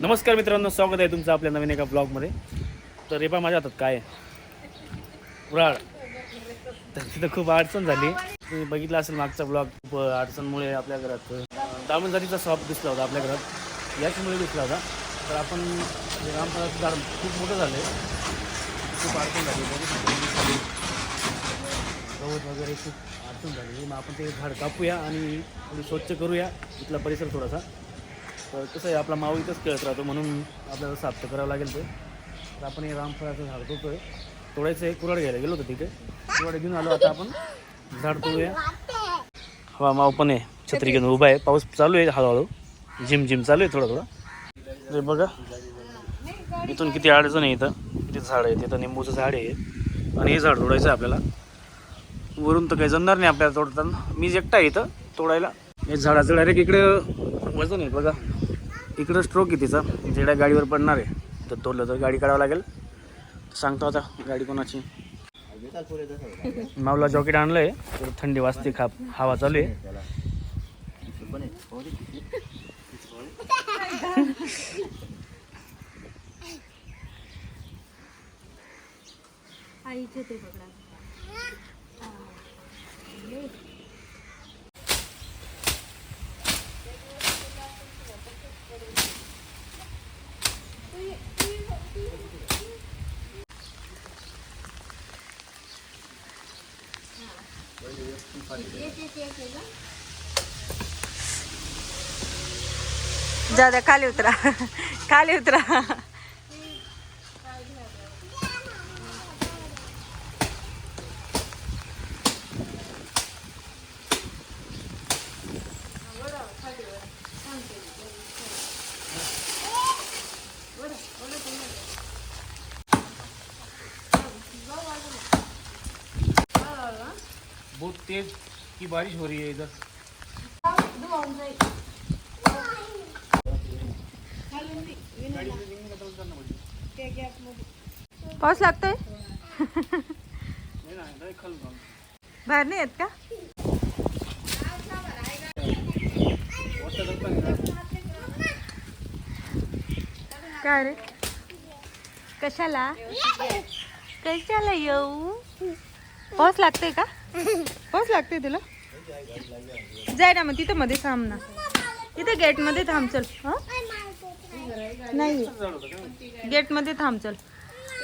नमस्कार मित्रांनो स्वागत आहे तुमचं आपल्या नवीन एका ब्लॉगमध्ये तर रेपा माझ्या हातात काय उराळ. तर तिथं खूप अडचण झाली. तुम्ही बघितलं असेल मागचा ब्लॉग खूप अडचणमुळे आपल्या घरात दामन जातीचा स्वाप दिसला होता आपल्या घरात. याचमुळे दिसला होता. तर आपण जे रामफळाचं झाड खूप मोठं झालं आहे खूप अडचण झाली. गवत वगैरे खूप अडचण झाली. मग आपण ते झाड कापूया आणि थोडी स्वच्छ करूया. इथला परिसर थोडासा. तर कसं आहे आपला माऊ इथंच खेळत राहतो म्हणून आपल्याला साफ करावं लागेल ते. तर आपण हे रामफळाचं झाड तोडतोय. तोडायचं आहे. कुराड घ्यायला गेलो होतो तिथे. कुराड घेऊन आलो. आता आपण झाड तोडूया. हवा माऊ पण आहे. छत्री घेऊन उभा आहे. पाऊस चालू आहे हळूहळू. जिम जिम चालू आहे थोडं थोडं. ते बघा. इथून किती अडचण आहे इथं. किती झाड आहे तिथं निंबूचं झाड आहे. आणि हे झाड तोडायचं आहे आपल्याला. वरून तर काही जमणार नाही आपल्याला तोडताना. मीच एकटा आहे इथं तोडायला. हे झाडाचं डायरेक्ट इकडे वजन आहे बघा. इकडं स्ट्रोक आहे तिचा. जेड्या गाडीवर पडणार आहे. तर तोडलं तर गाडी काढावं लागेल. सांगतो आता गाडी कोणाची. माऊला जॉकेट आणलं आहे थंडी वाजते खाप हवा चालू आहे. आईचे ते पकडा दादा खाली उतरा. खाली उतरा. बहुत तेज की बारिश हो रही है इधर। पाऊस लागतोय? बाहेर नाही येत का? काय रे? कशाला? कशाला येऊ? पाऊस लागतोय का? पाऊस लागतोय तुला? जाय ना मग तिथं मध्ये थांब ना. तिथे गेटमध्ये थांब चल.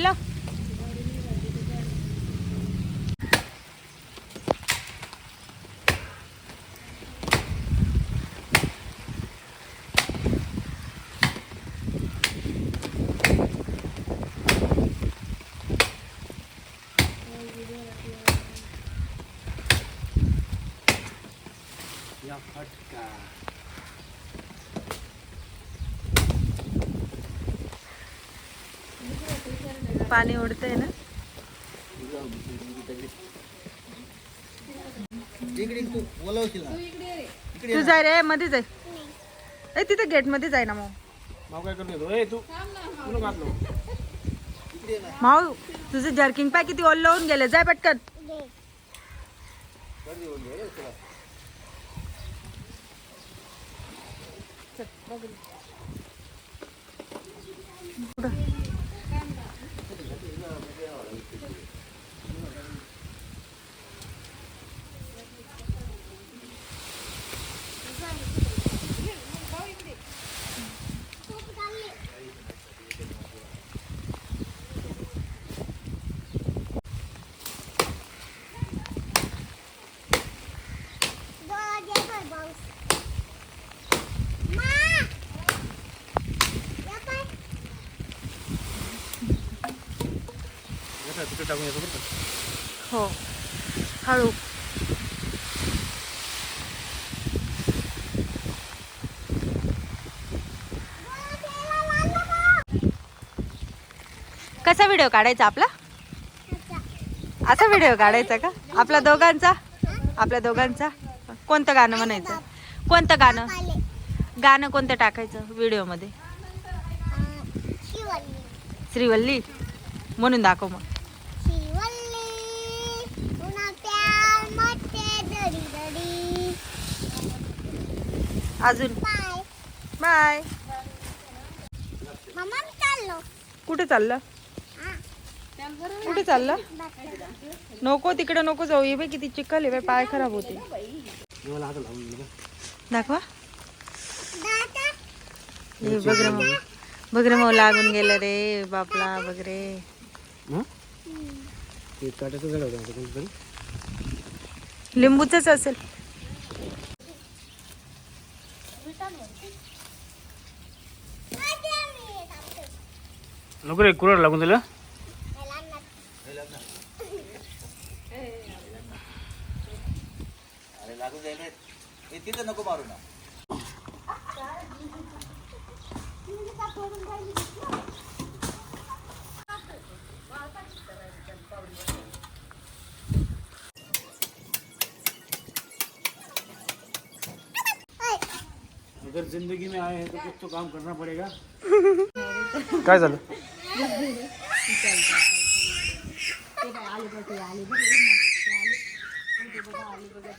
तुटलं पाणी उडतंय ना? तू जाय रे मध्ये जाय. ए तिथे गेटमध्ये जाय ना मग. माऊ तुझं जर्किंग पाय किती ओल्ल होऊन गेले. जाय पटकन. टाकून येतो बरं का? हो. हळू. कसा व्हिडिओ काढायचा आपला? असा व्हिडिओ काढायचा का? आपल्या दोघांचा? आपल्या दोघांचा? कोणतं गाणं म्हणायचं? कोणतं गाणं? गाणं कोणतं टाकायचं व्हिडिओमध्ये? श्रीवल्ली. म्हणून दाखव मग. अजून. बाय कुठे चाललं. कुठे चाललं? नको तिकडे नको जाऊ. ये बाई किती चिखल आहे बाई पाय खराब होते. दाखवा. हे बघ रे मग बघ रे मग लागून गेलं रे बापला बघ रे. ते काट्याचं झाड होतं आता कोणतं तरी लिंबूचंच असेल. नको रे कुरड लागून दिलं. तिथं नको मारू ना. अगर जिंदगी में आए हैं तो कुछ तो काम करना पड़ेगा। काय झालं? आली बघ आली बघ आली. बघा आली बघा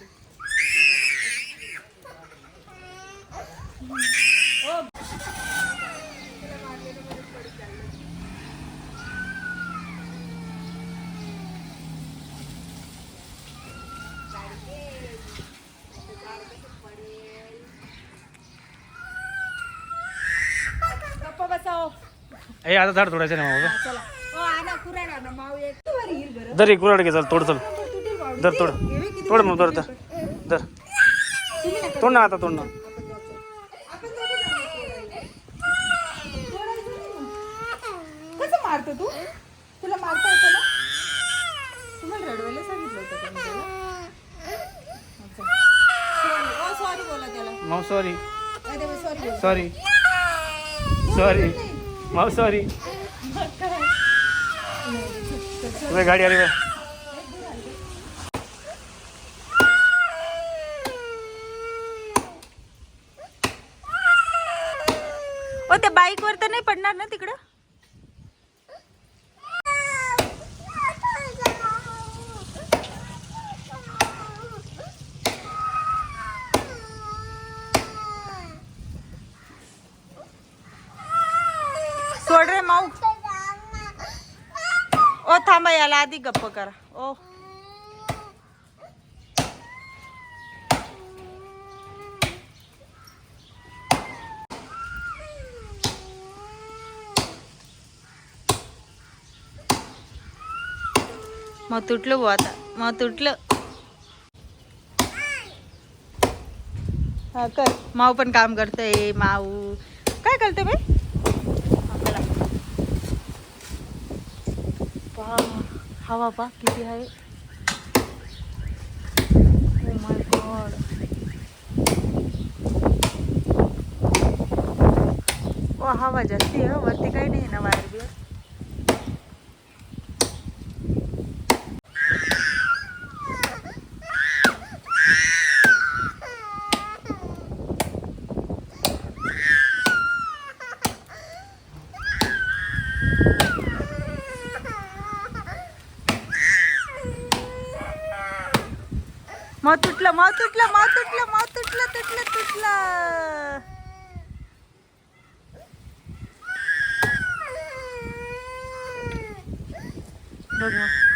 ए आता झाड तोडायचं नाही मग दर एक कुराड घे चल तोड चल. दर तोड. तोड मग दर दर. दर तोड ना आता तोड ना. कसं मारतो तू? तुला मारता येतं ना? तुम्हाला रडवायला सांगितलं होतं का मी त्याला? सॉरी बोला त्याला. माव सॉरी सॉरी सॉरी सॉरी माव सॉरी गाडी आली बाय ओ त्या बाईक वर तर नाही पडणार ना तिकडं? सोड रे माऊ. ओ थांबा याला आधी गप्प करा. ओ. मग तुटलं बुवा आता. मग तुटलं. हा कर. माऊ पण काम करतोय माऊ. काय करते बाई आपल्याला हवा पा किती आहे? Oh ओ oh, हवा जास्ती आहे वरती काही नाही ना वायर बिअर मग तुटलं माव तुटलं माव तुटलं माव तुटलं तुटलं तुटलं. बघ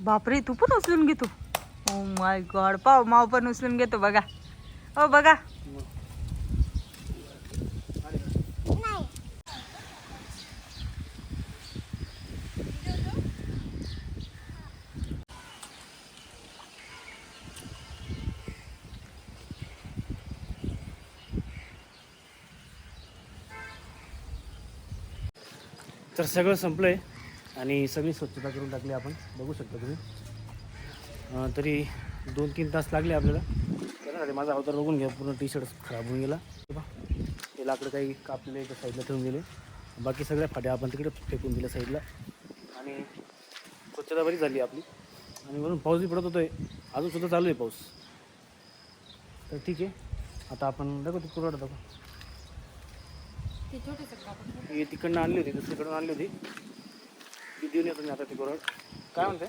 बापरे तू पण उचलून घेतो ओ माय गॉड पाव माव पण उचलून घेतो बघा. हो बघा. तर सगळं संपलं आहे आणि सगळी स्वच्छता करून टाकली आपण. बघू शकता तुम्ही. तरी दोन तीन तास लागले आपल्याला. त्याच्यासाठी माझा अवतार बघून घ्या. पूर्ण टी शर्ट खराब होऊन गेला. हे हे लाकडं काही कापले एका साईडला ठेवून दिले. बाकी सगळ्या फाट्या आपण तिकडे फेकून दिल्या साईडला आणि स्वच्छता बरी झाली आपली. आणि वरून पाऊसही पडत होतोय. अजून सुद्धा चालू आहे पाऊस. तर ठीक आहे. आता आपण दाखवतो कुराड दाखव. ही तिकडनं आणली होती दुसरीकडून आणली होती. ती देऊन येतो मी आता ती कोरड काय म्हणते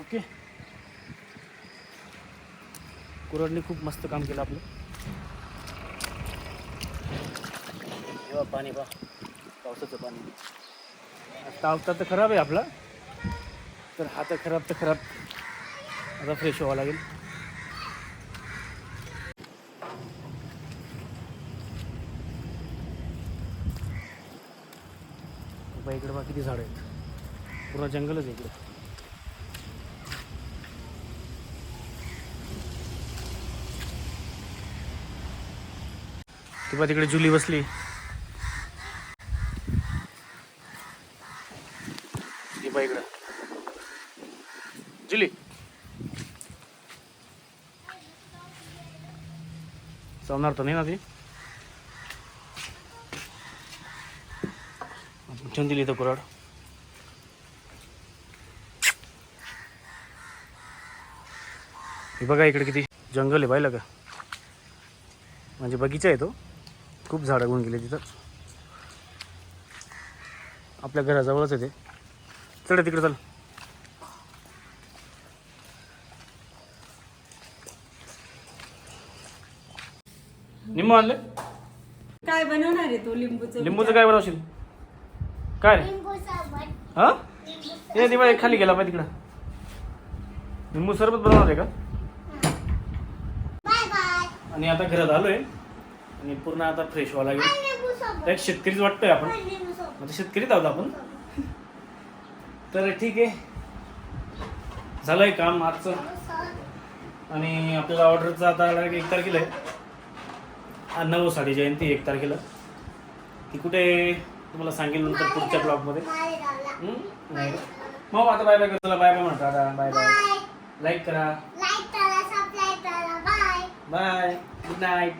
ओके। कुरडने खूप मस्त काम केलं आपलं हे पाणी पा पावसाचं पाणी आता अवतार तर खराब आहे आपला। तर हा तर खराब तर खराब। आता फ्रेश व्हावं लागेल। इकडे बा किती झाडं आहेत. पूर्ण जंगलच आहे इकडे. ती बा तिकडे जुली बसली. ती बा इकडं. जुली. चावणार तर नाही ना ती? ठेवून दिली इथं कुराड हे बघा इकडे किती जंगल आहे पाहिलं का? म्हणजे बगीचा आहे तो. खूप झाडं होऊन गेले तिथं. आपल्या घराजवळच आहे ते. चल रे तिकडे चल. निम्म आणले? काय बनवणार आहे तू लिंबूचं लिंबूचं काय बनवशील? काय हा? हे दिवाळी खाली गेला पाहिजे तिकडं. लिंबू सरबत बनवणार आहे का? Bye bye. आणि आता घरात आलोय. आणि पूर्ण आता फ्रेश व्हावं लागेल एक शेतकरीच वाटतोय आपण. म्हणजे शेतकरीच आहोत आपण. तर ठीक आहे. झालंय काम आजचं. आणि आपल्याला ऑर्डरचं आता एक तारखेला आहे. हा नऊ साडी जयंती एक तारखेला. ती कुठे? आहे तुम्हाला सांगेल नंतर पुढच्या ब्लॉगमध्ये? नाही? मग आता बाय बाय चला बाय बाय म्हणतो. आता बाय बाय. लाईक करा. लाईक करा सबस्क्राईब करा. बाय. Bye good night